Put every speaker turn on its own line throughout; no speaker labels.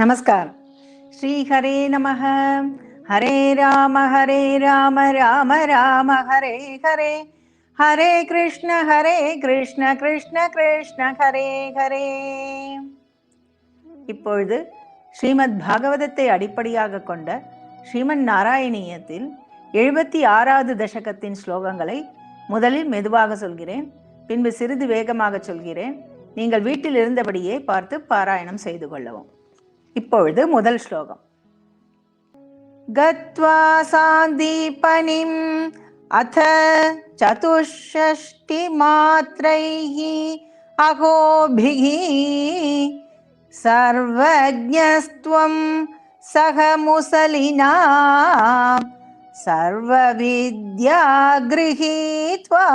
நமஸ்கார் ஸ்ரீ ஹரே நமஹ. ஹரே ராம ஹரே ராம ராம ராம ஹரே ஹரே. ஹரே கிருஷ்ண ஹரே கிருஷ்ண கிருஷ்ண கிருஷ்ண ஹரே ஹரே. இப்பொழுது ஸ்ரீமத் பாகவதத்தை அடிப்படையாக கொண்ட ஸ்ரீமன் நாராயணியத்தில் எழுபத்தி ஆறாவது தசகத்தின் ஸ்லோகங்களை முதலில் மெதுவாக சொல்கிறேன். பின்பு சிறிது வேகமாக சொல்கிறேன். நீங்கள் வீட்டில் இருந்தபடியே பார்த்து பாராயணம் செய்து கொள்ளவும். இப்பொழுது முதல் ஸ்லோகம் गत्वा सान्दीपनिम् अथ चतुष्षष्टिमात्रैः अहोभिः सर्वज्ञस्त्वं सह मुसलिना सर्वविद्या गृहीत्वा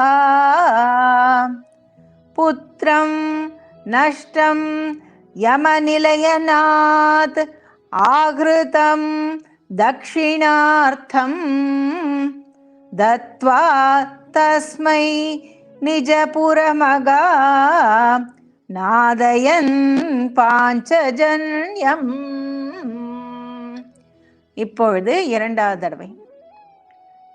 पुत्रं नष्टं யமநிலையநாத் ஆகிருதம் தக்ஷிணார்த்தம் தத்வா தஸ்மை நிஜபுரமகா நாதயன் பாஞ்சஜன்யம் இப்பொழுது இரண்டாவது தடவை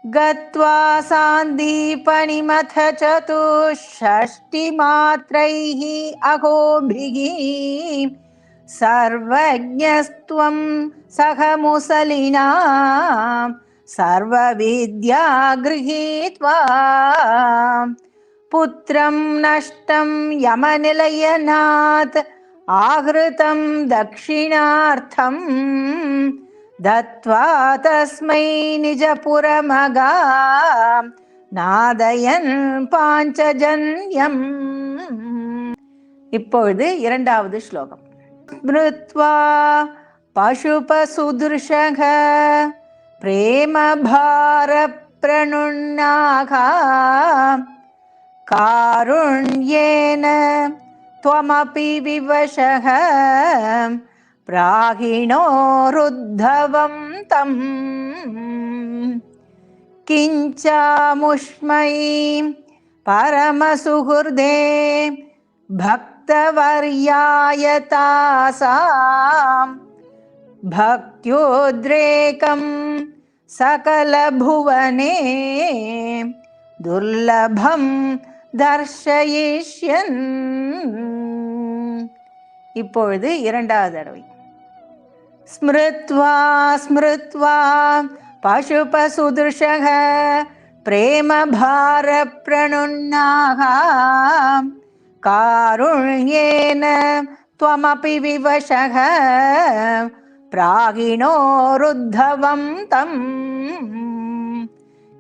गत्वा सान्दीपनिमथ चतुष्षष्टिमात्रैः अहोभिः सर्वज्ञस्त्वं सह मुसलिना सर्वविद्या गृहीत्वा पुत्रं नष्टं यमनिलयनात् आहृतं दक्षिणार्थम् दत्त्वा तस्मै निजपुरमगा நாதயன் பாஞ்சஜன்யம் இப்பொழுது இரண்டாவது ஸ்லோகம் ஸ்மிருத்வா பசுபசுதுர்ஷக प्रेमभारप्रणुन्नाः कारुण्येन त्वमपि विवशः प्राहिणोरुद्धवं तम् किञ्चामुष्मै परमसुहृदे भक्तवर्याय तासां भक्त्योद्रेकं सकलभुवने दुर्लभं தர்ஷயிஷ்யன் இப்பொழுது இரண்டாவது தடவை स्मृत्वा स्मृत्वा पशुपसुदृशः प्रेमभारप्रणुन्नाः। कारुण्येन त्वमपि विवशः। प्रागिणोरुद्धवं तम्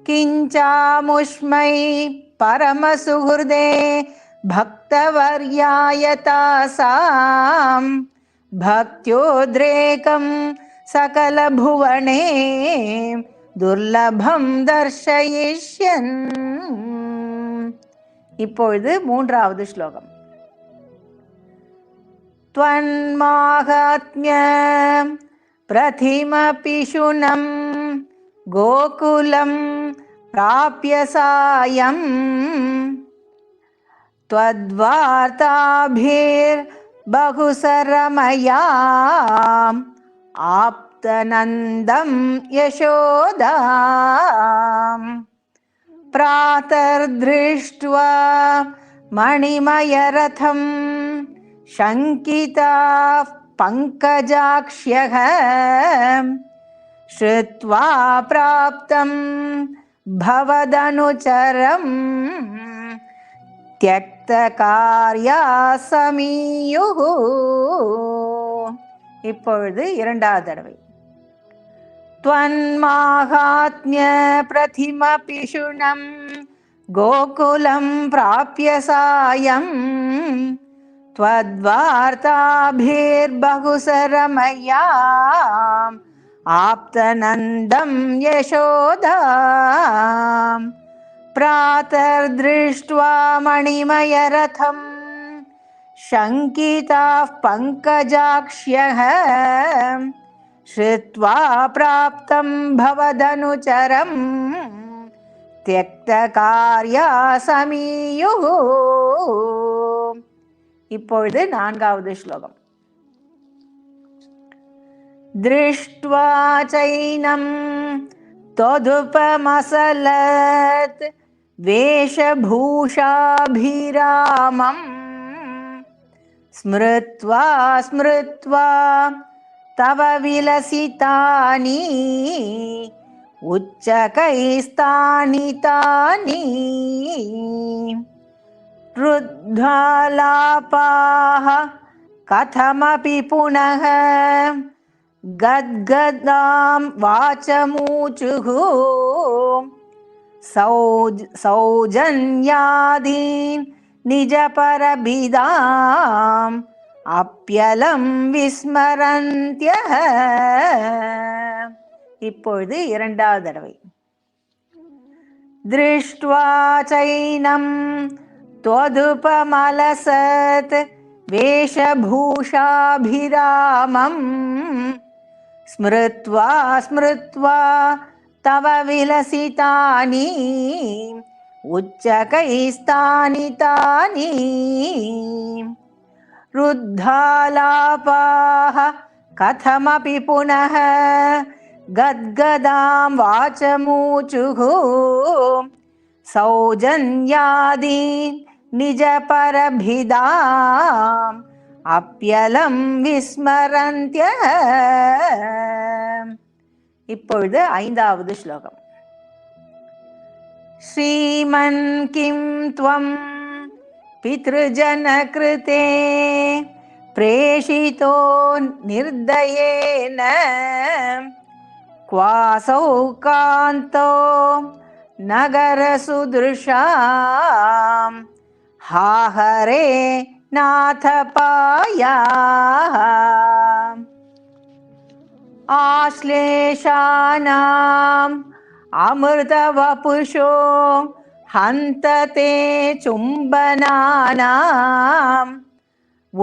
किञ्चामुष्मै परमसुहृदे भक्तवर्यायतासाम् भक्त्योद्रेकं सकलभुवने துர்லபம் தர்ஷயிஷ்யன் இப்பொழுது மூன்றாவது ஸ்லோகம் त्वन्माहात्म्य प्रथिमपिशुनं गोकुलं प्राप्य सायम् त्वद्वार्ताभिर्बहुसरमयाम् आप्तनन्दं यशोदाम् प्रातर्दृष्ट्वा मणिमयरथं शङ्किताः पङ्कजाक्ष्यः श्रुत्वा प्राप्तं भवदनुचरम् त्यक्तकार्या समीयुः இப்பொழுது இரண்டாவது தடவை त्वन्माहात्म्य प्रथिमपिशुनं गोकुलं प्राप्य सायम् त्वद्वार्ताभिर्बहुसरमयाम् आप्तनन्दं यशोदाम् प्रातर्दृष्ट्वा मणिमयरथम् शङ्किताः पङ्कजाक्ष्यः श्रुत्वा प्राप्तं भवदनुचरम् त्यक्तकार्या समीयुः இப்பொழுது நான்காவது ஸ்லோகம் दृष्ट्वा चैनं त्वदुपमसलत् वेशभूषाभिरामम् स्मृत्वा स्मृत्वा तव विलसितानि उच्चकैस्तानि तानि। रुद्धालापाः कथमपि पुनः गद्गदां वाचमूचुः सौज सौजन्यादीन् निजपरभिदाम् அப்பியலம் விஸ்மரந்திய இப்பொழுது இரண்டாவது தடவை திருஷ்டுவா சைனம் त्वदुपमलसत् वेशभूषाभिरामम् स्मृत्वा स्मृत्वा तव विलसितानि उच्चकैस्तानि तानि। रुद्धालापाः कथमपि पुनः गद्गदां वाचमूचुः। सौजन्यादीन् निजपरभिदाम् अप्यलं विस्मरन्त्य। இப்பொழுது ஐந்தாவது ஸ்லோகம் ஸ்ரீமன் கிம் துவம் पितृजनकृते प्रेषितो निर्दयेन क्वासौ कान्तो नगरसुदृशां हाहरे नाथपायाः आश्लेषानाम् अमृतवपुषो हन्तते चुम्बनानाम्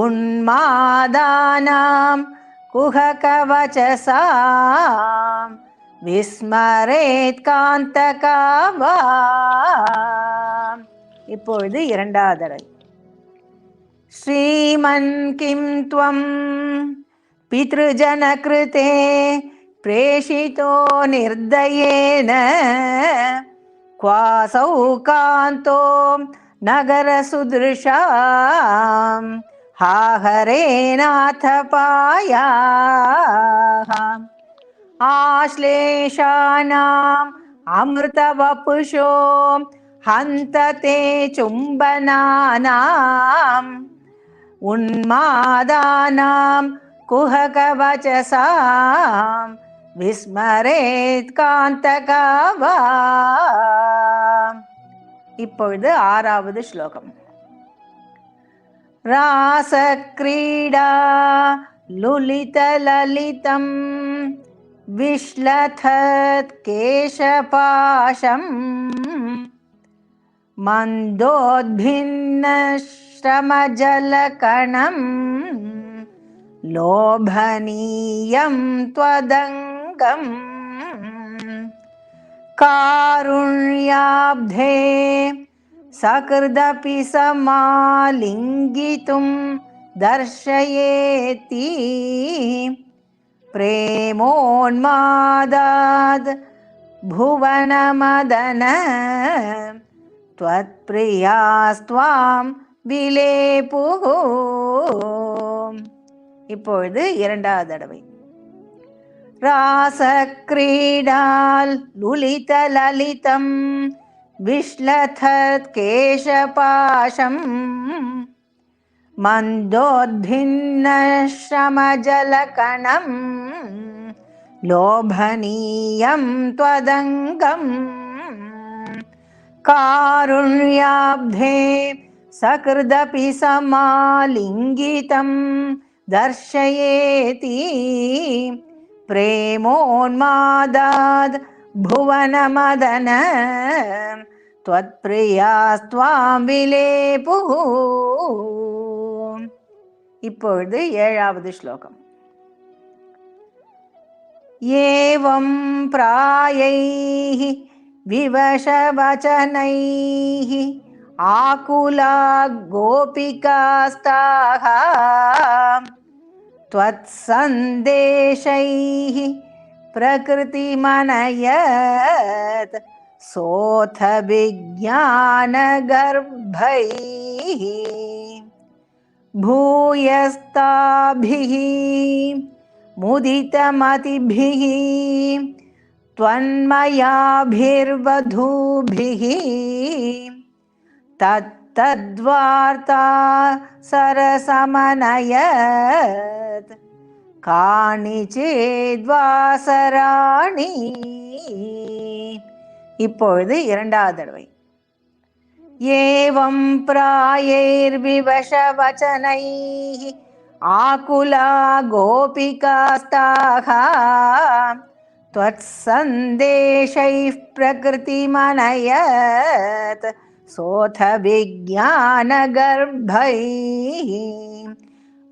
उन्मादानां कुहकवचसां விஸ்மரேத் காந்தகாவா இப்பொழுது இரண்டாவது தடவை ஸ்ரீமன் கிம் துவம் पितृजनकृते प्रेषितो निर्दयेन क्वासौ क्वासौकान्तो नगरसुदृशाहरेणाथ पाया। आश्लेषाणाम् अमृतवपुषो हन्तते चुम्बनानाम्। उन्मादानाम् कुहकवचसाम् விஸ்மரேத் காந்தகாவா இப்பொழுது ஆறாவது ஸ்லோகம் ராசக்ரீடா லுலிதலலிதம் विश्लथत् केशपाशम् मन्दोद्भिन्नश्रमजलकणम् लोभनीयं त्वदङ्गम्। कारुण्याब्धे सकृदपि समालिङ्गितुं दर्शयेति। प्रेमोन्मादाद् भुवनमदन। त्वत्प्रियास्त्वां विलेपुः। இப்பொழுது இரண்டாவது தடவை रासक्रीडाल् लुलितललितं विश्लथत् केशपाशम् मन्दोद्भिन्नश्रमजलकणं लोभनीयं त्वदङ्गम् कारुण्याब्धे सकृदपि समालिङ्गितं दर्शयेति प्रेमोन्मादाद् भुवनमदन त्वत्प्रियास्त्वां விலேபுः இப்பொழுது ஏழாவது ஸ்லோகம் ஏவம் பிராயைः विवशवचनैः आकुला गोपिकास्ताः त्वत्सन्देशैः प्रकृतिमनयत् सोऽथ विज्ञानगर्भैः भूयस्ताभिः मुदितमतिभिः त्वन्मयाभिर्वधूभिः तत्तद्वार्ता सरसमनयत् காணிச்சேத்வாசராணி இப்பொழுது இரண்டாவது தடவை ஏவம் பிராயைர்விவசவச்சனைः ஆகுலா கோபிகாஸ்தாः त्वत्सन्देशैः प्रकृतिमनयत् सोऽथ विज्ञानगर्भैः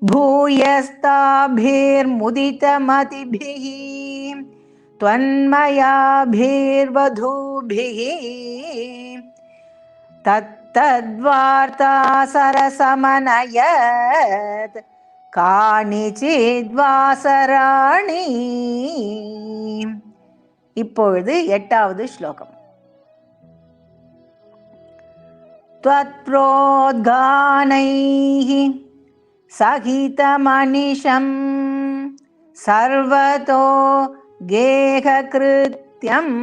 भूयस्ताभिर्मुदितमतिभिः त्वन्मयाभिर्वधूभिः तत्तद्वार्ता सरसमनयत् காணிச்சித்வாசராணி இப்பொழுது எட்டாவது ஸ்லோகம் त्वत्प्रोद्गानैः सहितमनिशं सर्वतो गेहकृत्यम्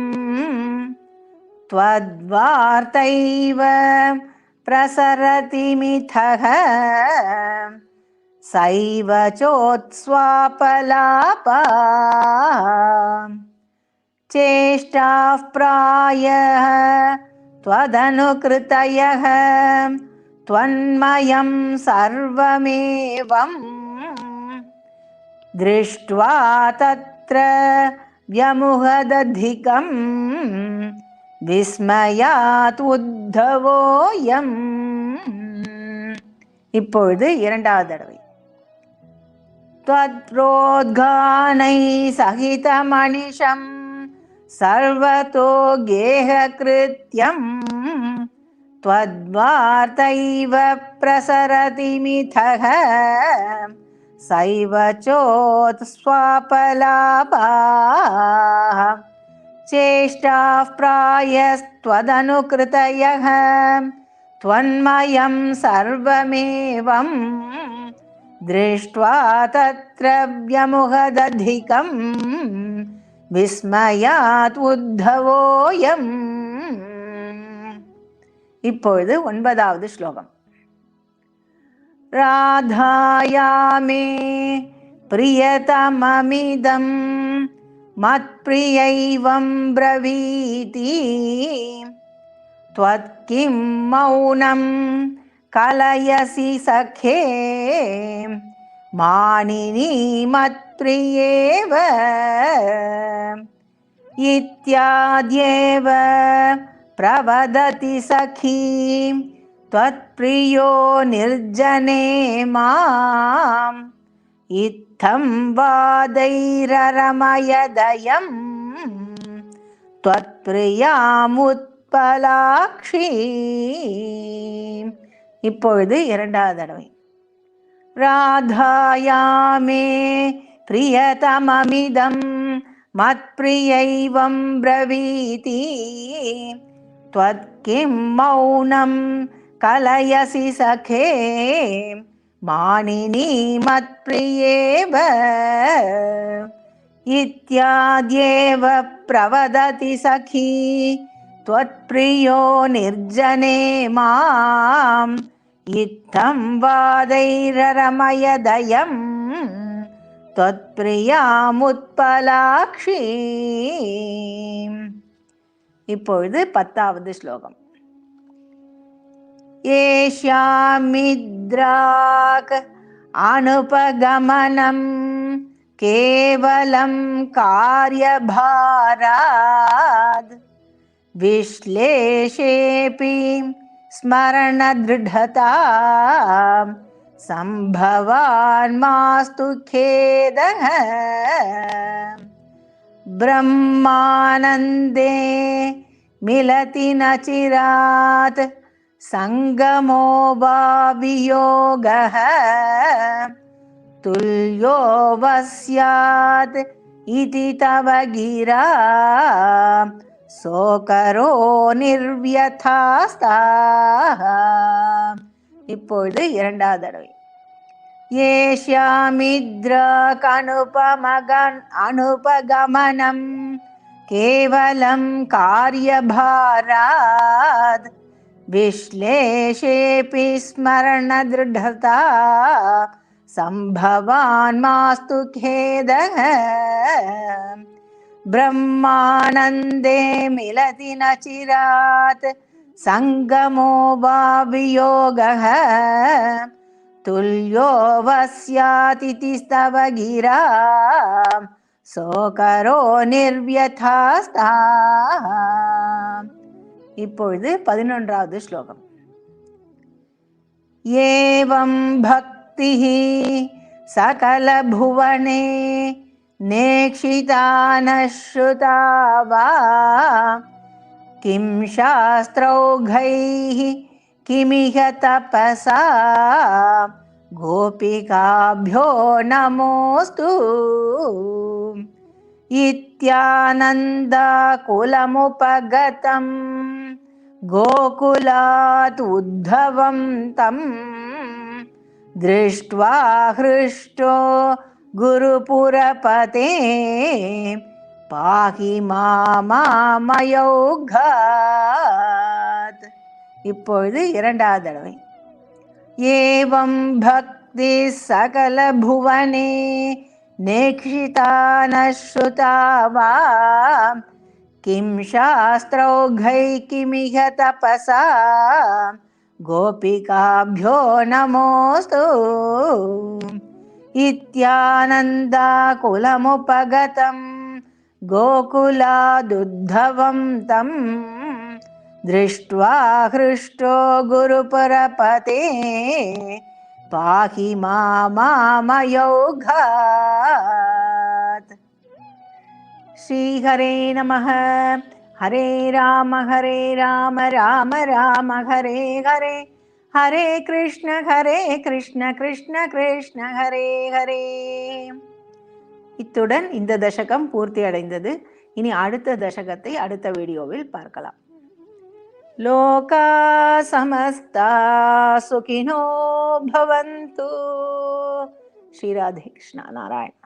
त्वद्वार्तैव प्रसरति मिथः सैव चोत्स्वापलापा चेष्टाः प्रायः त्वदनुकृतयः त्वन्मयं सर्वमेवं दृष्ट्वा तत्र व्यमुहदधिकं விஸ்மயாத் உத்தவோயம் இப்பொழுது இரண்டாவது தடவை त्वत्प्रोद्घानै सहितमनिशं सर्वतो गेहकृत्यम् त्वद्वार्तैव प्रसरति मिथः सैव चोत्स्वापलापाः। चेष्टाः प्रायस्त्वदनुकृतयः त्वन्मयं सर्वमेवं दृष्ट्वा तत्र व्यमुहदधिकं விஸ்மயாத் உத்தவோயம் இப்பொழுது ஒன்பதாவது ஸ்லோகம் ராதாயாமே பிரியதமமிதம் मत्प्रियैवं ब्रवीति त्वत्किं मौनं कलयसि सखे மானினி மத்ரியேவ இத்தியாத்யேவ प्रवदति सखी त्वत्प्रियो निर्जने माम् इत्थं वादैररमयदयम् त्वत्प्रियामुत्पलाक्षी இப்பொழுது இரண்டாவது தடவை राधाया मे प्रियतममिदं मत्प्रियैवं ब्रवीति। त्वत् किं मौनं कलयसि सखे माणि मत्प्रियेव। इत्याद्येव प्रवदति सखी त्वत्प्रियो निर्जने माम्। इत्थं वादैररमयदयं त्वत्प्रियामुत्पलाक्षी இப்பொழுது பத்தாவது ஸ்லோகம் ஏஷ்யாமித்ராக் அனுபகமனம் கேவலம் कार्यभाराद् विश्लेषेऽपि स्मरणदृढता सम्भवान् मास्तु खेदः। ब्रह्मानन्दे मिलति न चिरात् सङ्गमो वा वियोगः। तुल्यो वस्यात् इति तव गिरा। சோகரோ நிர்வியதாஸ்தாக இப்பொழுது இரண்டாவது தடவை ஏஷ்யாமித்ர கனுபமகன் அனுபகமனம் கேவலம் कार्यभारात् विश्लेषेऽपि स्मरणदृढता सम्भवान् मास्तु खेदः ब्रह्मानन्दे मिलति न चिरात् सङ्गमो वा वियोगः तुल्यो वस्यातिथि स्तव गिरा சோகரோ நிர்வியதாஸ்தா இப்பொழுது பதினொன்றாவது ஸ்லோகம் ஏவம் பக்தி சகல புவனே नेक्षिता न श्रुता वा किं शास्त्रौघैः किमिह तपसा? गोपिकाभ्यो नमोऽस्तु। इत्यानन्दाकुलमुपगतं। गोकुलात् उद्धवं तं। दृष्ट्वा हृष्टो गुरुपुरपते पाहि மாமயோகாத் இப்பொழுது இரண்டாவது தடவை ஏவம் பக்தி சகல புவனே நேக்ஷிதானஸ்ருதாவா கிம் சாஸ்திரௌகை கிமிக தபசா கோபிகாபியோ நமோஸ்து इत्यानन्दाकुलमुपगतम् गोकुलादुद्धवं तं दृष्ट्वा हृष्टो गुरुपरपते पाहि मामयोघात् श्रीहरे नमः। हरे राम हरे राम राम राम हरे हरे ஹரே கிருஷ்ண ஹரே கிருஷ்ண கிருஷ்ண கிருஷ்ண ஹரே ஹரே. இத்துடன் இந்த தசகம் பூர்த்தி அடைந்தது. இனி அடுத்த தசகத்தை அடுத்த வீடியோவில் பார்க்கலாம். லோகா சமஸ்தா சுகினோ பவந்து. ஸ்ரீராதே கிருஷ்ணா நாராயண்.